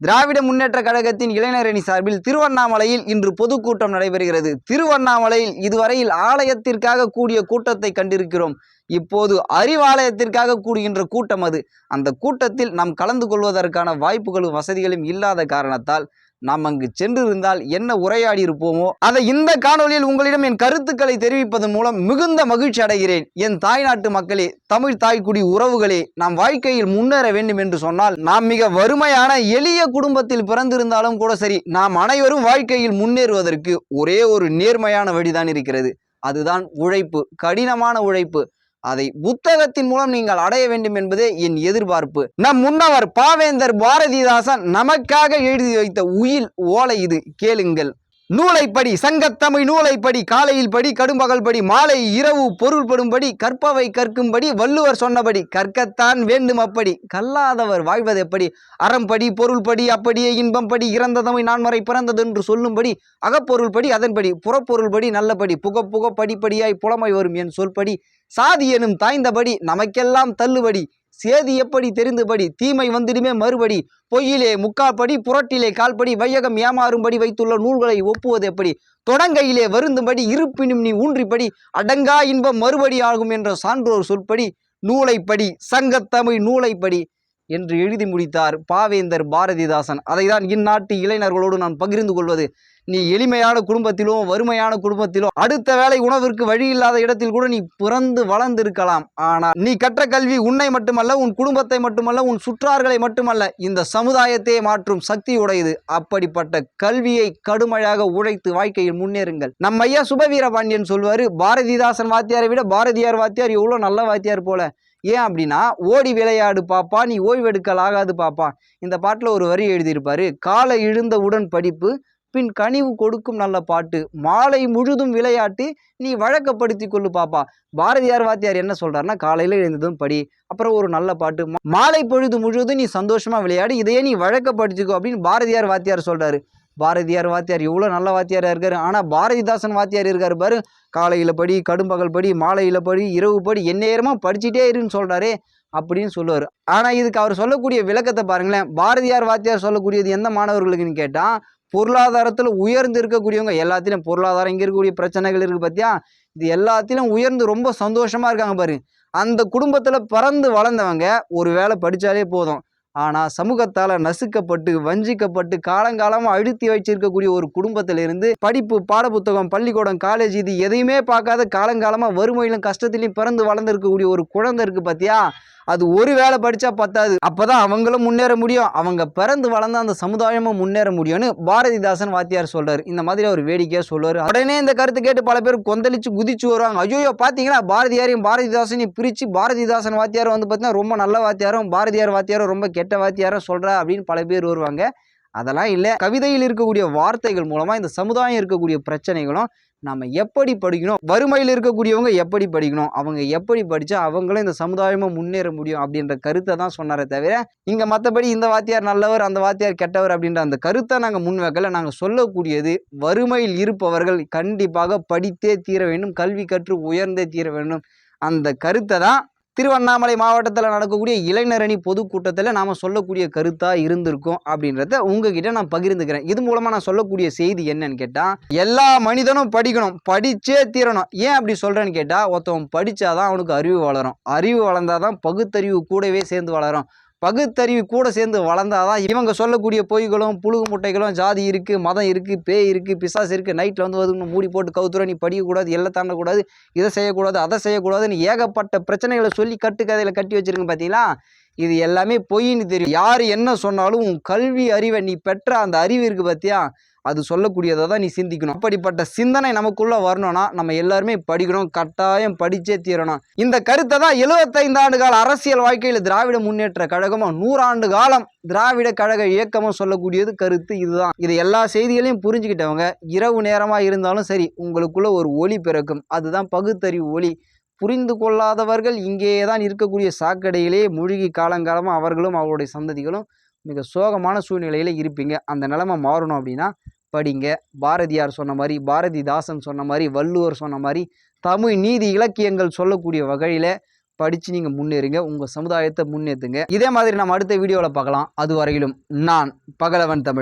திராவிட முன்னேற்ற கழகத்தின் இளைஞரணி சார்பில் திருவண்ணாமலையில் இன்று பொதுக்கூட்டம் நடைபெறுகிறது. திருவண்ணாமலையில் இதுவரையில் ஆலயத்திற்காக கூடிய கூட்டத்தை கண்டிருக்கிறோம். இப்போது அறிவாலயத்திற்காக கூடுகின்ற கூட்டம் அது. அந்த கூட்டத்தில் நாம் கலந்து கொள்வதற்கான வாய்ப்புகளும் வசதிகளும் இல்லாத காரணத்தால் நாம் அங்கு சென்றிருந்தால் என்ன உரையாடி இருப்போமோ அதை இந்த காணொளியில் உங்களிடம் என் கருத்துக்களை தெரிவிப்பதன் மூலம் மிகுந்த மகிழ்ச்சி அடைகிறேன். என் தாய்நாட்டு மக்களே தமிழ் தாய்க்குடி உறவுகளே நாம் வாழ்க்கையில் முன்னேற வேண்டும் என்று சொன்னால் நாம் மிக வறுமையான எளிய குடும்பத்தில் பிறந்திருந்தாலும் கூட சரி நாம் அனைவரும் வாழ்க்கையில் முன்னேறுவதற்கு ஒரே ஒரு நேர்மையான வழிதான் இருக்கிறது. அதுதான் உழைப்பு கடினமான உழைப்பு. அதை புத்தகத்தின் மூலம் நீங்கள் அடைய வேண்டும் என்பதே என் எதிர்பார்ப்பு. நம் முன்னவர் பாவேந்தர் பாரதிதாசன் நமக்காக எழுதி வைத்த உயில் ஓலை இது. கேளுங்கள். நூலைப்படி சங்கத்தமிழ் நூலைப்படி காலையில் படி கடும்பகல் படி மாலை இரவு பொருள்படும்படி கற்பவை கற்கும்படி வள்ளுவர் சொன்னபடி கற்கத்தான் வேண்டும் அப்படி. கல்லாதவர் வாழ்வது எப்படி? அறம்படி பொருள்படி அப்படியே இன்பம்படி இறந்த தமிழ் நான்மறை பிறந்தது என்று சொல்லும்படி அகப்பொருள்படி அதன்படி புறப்பொருள்படி நல்லபடி புக புக படிப்படியாய் புலமை வரும் என் சொல்படி. சாதி எனும் தாய்ந்தபடி நமக்கெல்லாம் தள்ளுபடி. சேதி எப்படி தெரிந்தபடி தீமை வந்திடுமே மறுபடி பொய்யிலே முக்கால்படி புரட்டிலே கால்படி வையகம் ஏமாறும்படி வைத்துள்ள நூல்களை ஒப்புவது எப்படி? தொடங்கையிலே வருந்தும்படி இருப்பினும் நீ ஊன்றிப்படி அடங்கா இன்பம் மறுபடி ஆகும் என்ற சான்றோர் சொல்படி நூலைப்படி சங்கத்தமிழ் நூலைப்படி என்று எழுதி முடித்தார் பாவேந்தர் பாரதிதாசன். அதைதான் இந்நாட்டு இளைஞர்களோடு நான் பகிர்ந்து கொள்வது. நீ எளிமையான குடும்பத்திலும் வறுமையான குடும்பத்திலும் அடுத்த வேளை உணவிற்கு வழி இல்லாத இடத்தில் கூட நீ பிறந்து வளர்ந்திருக்கலாம். ஆனால் நீ கற்ற கல்வி உன்னை மட்டுமல்ல உன் குடும்பத்தை மட்டுமல்ல உன் சுற்றார்களை மட்டுமல்ல இந்த சமுதாயத்தை மாற்றும் சக்தி உடையது. அப்படிப்பட்ட கல்வியை கடுமையாக உழைத்து வாழ்க்கையில் முன்னேறுங்கள். நம்ம ஐயா சுபவீர பாண்டியன் சொல்வாரு பாரதிதாசன் வாத்தியாரை விட பாரதியார் வாத்தியார் எவ்வளோ நல்ல வாத்தியார் போல. ஏன் அப்படின்னா ஓடி விளையாடு பாப்பா நீ ஓய்வெடுக்கல் ஆகாது பாப்பா. இந்த பாட்டில் ஒரு வரி எழுதியிருப்பாரு காலை இழுந்தவுடன் படிப்பு பின் கனிவு கொடுக்கும் நல்ல பாட்டு. மாலை முழுதும் விளையாட்டு நீ வழக்கப்படுத்தி கொள்ளு பாப்பா. பாரதியார் வாத்தியார் என்ன சொல்றாருன்னா காலையில எழுந்ததும் படி. அப்புறம் ஒரு நல்ல பாட்டு மாலை பொழுது முழுவதும் நீ சந்தோஷமா விளையாடு இதையே நீ வழக்கப்படுத்திக்கோ அப்படின்னு பாரதியார் வாத்தியார் சொல்றாரு. பாரதியார் வாத்தியார் எவ்வளோ நல்ல வாத்தியாராக இருக்காரு. ஆனால் பாரதிதாசன் வாத்தியார் இருக்கார் பாரு. காலையில் படி கடும்பகல் படி மாலையில் படி இரவு படி எந்நேரமாக படிச்சுட்டே இருன்னு சொல்கிறாரே அப்படின்னு சொல்லுவார். ஆனால் இதுக்கு அவர் சொல்லக்கூடிய விளக்கத்தை பாருங்களேன். பாரதியார் வாத்தியார் சொல்லக்கூடியது எந்த மாணவர்களுக்குன்னு கேட்டால் பொருளாதாரத்தில் உயர்ந்து இருக்கக்கூடியவங்க எல்லாத்திலும் பொருளாதாரம் இங்கே இருக்கக்கூடிய பிரச்சனைகள் இருக்குது பார்த்தியா இது எல்லாத்திலும் உயர்ந்து ரொம்ப சந்தோஷமாக இருக்காங்க பாரு. அந்த குடும்பத்தில் பிறந்து வளர்ந்தவங்க ஒரு வேளை படித்தாலே போதும். ஆனால் சமூகத்தால் நசுக்கப்பட்டு வஞ்சிக்கப்பட்டு காலங்காலமாக அழுத்தி வச்சிருக்கக்கூடிய ஒரு குடும்பத்திலிருந்து படிப்பு பாடப்புத்தகம் பள்ளிக்கூடம் காலேஜ் இது எதையுமே பார்க்காத காலங்காலமாக வறுமையிலும் கஷ்டத்திலையும் பிறந்து வளர்ந்துருக்கக்கூடிய ஒரு குழந்தை இருக்குது பார்த்தியா அது ஒரு வேளை படித்தா பத்தாது. அப்போ தான் அவங்களும் முன்னேற முடியும். அவங்க பிறந்து வளர்ந்த அந்த சமுதாயமும் முன்னேற முடியும்னு பாரதிதாசன் வாத்தியார் சொல்கிறார் இந்த மாதிரி அவர் வேடிக்கையாக சொல்லுவார். உடனே இந்த கருத்து கேட்டு பல பேர் கொந்தளிச்சு குதிச்சு வருவாங்க. ஐயோ பார்த்தீங்களா பாரதியாரையும் பாரதிதாசனையும் பிரித்து பாரதிதாசன் வாத்தியார் வந்து பார்த்தீங்கன்னா ரொம்ப நல்ல வாத்தியாரும் பாரதியார் வாத்தியாரும் ரொம்ப கெட்ட வாத்தியாரை சொல்கிறா அப்படின்னு பல பேர் வருவாங்க. அதெல்லாம் இல்லை. கவிதையில் இருக்கக்கூடிய வார்த்தைகள் மூலமாக இந்த சமுதாயம் இருக்கக்கூடிய பிரச்சனைகளும் நம்ம எப்படி படிக்கணும் வறுமையில் இருக்கக்கூடியவங்க எப்படி படிக்கணும் அவங்க எப்படி படித்தா அவங்களும் இந்த சமுதாயமும் முன்னேற முடியும் அப்படின்ற கருத்தை தான் சொன்னாரே தவிர இங்கே மற்றபடி இந்த வாத்தியார் நல்லவர் அந்த வாத்தியார் கெட்டவர் அப்படின்ற அந்த கருத்தை நாங்கள் முன் நாங்கள் சொல்லக்கூடியது வறுமையில் இருப்பவர்கள் கண்டிப்பாக படித்தே தீர வேண்டும் கல்வி கற்று உயர்ந்தே தீர வேண்டும். அந்த கருத்தை தான் திருவண்ணாமலை மாவட்டத்தில் நடக்கக்கூடிய இளைஞரணி பொதுக்கூட்டத்தில் நாம் சொல்லக்கூடிய கருத்தாக இருந்திருக்கும் அப்படின்றத உங்ககிட்ட நான் பகிர்ந்துக்கிறேன். இது மூலமாக நான் சொல்லக்கூடிய செய்தி என்னன்னு கேட்டால் எல்லா மனிதனும் படிக்கணும் படித்தே தீரணும். ஏன் அப்படி சொல்கிறேன்னு கேட்டால் ஒருத்தவன் படித்தாதான் அவனுக்கு அறிவு வளரும். அறிவு வளர்ந்தாதான் பகுத்தறிவு கூடவே சேர்ந்து வளரும். பகுத்தறிவு கூட சேர்ந்து வளர்ந்தாதான் இவங்க சொல்லக்கூடிய பொய்களும் புழுகு முட்டைகளும் ஜாதி இருக்குது மதம் இருக்குது பேய் இருக்குது பிசாசு இருக்குது நைட்டில் வந்து வந்து மூடி போட்டு கவுத்துற நீ படிக்கக்கூடாது எல்லாம் தாண்டக்கூடாது இதை செய்யக்கூடாது அதை செய்யக்கூடாதுன்னு ஏகப்பட்ட பிரச்சனைகளை சொல்லி கட்டுக்கதையில் கட்டி வச்சிருங்க பார்த்தீங்களா இது எல்லாமே பொய்ன்னு தெரியும். யார் என்ன சொன்னாலும் உன் கல்வி அறிவை நீ பெற்ற அந்த அறிவு இருக்குது பார்த்தியா அது சொல்லக்கூடியதை தான் நீ சிந்திக்கணும். அப்படிப்பட்ட சிந்தனை நமக்குள்ளே வரணும்னா நம்ம எல்லாருமே படிக்கணும் கட்டாயம் படித்தே தீரணும். இந்த கருத்தை தான் 75 ஆண்டு கால அரசியல் வாழ்க்கையில் திராவிட முன்னேற்ற கழகமும் நூறாண்டு காலம் திராவிட கழக இயக்கமும் சொல்லக்கூடியது கருத்து இதுதான். இது எல்லா செய்திகளையும் புரிஞ்சுக்கிட்டவங்க இரவு நேரமாக இருந்தாலும் சரி உங்களுக்குள்ள ஒரு ஒளி பிறக்கும். அதுதான் பகுத்தறிவு ஒளி. புரிந்து கொள்ளாதவர்கள் இங்கேயே தான் இருக்கக்கூடிய சாக்கடையிலே மூழ்கி காலங்காலமாக அவர்களும் அவருடைய சந்ததிகளும் மிக சோகமான சூழ்நிலையில் இருப்பீங்க. அந்த நிலமை மாறணும் அப்படின்னா படிங்க. பாரதியார் சொன்ன மாதிரி பாரதிதாசன் சொன்ன மாதிரி வள்ளுவர் சொன்ன மாதிரி தமிழ் நீதி இலக்கியங்கள் சொல்லக்கூடிய வகையில் படித்து நீங்கள் முன்னேறுங்க. உங்கள் சமுதாயத்தை முன்னேற்றுங்க இதே மாதிரி நம்ம அடுத்த வீடியோவில் பார்க்கலாம். அது வரையிலும் நான் பகலவன் தமிழ்.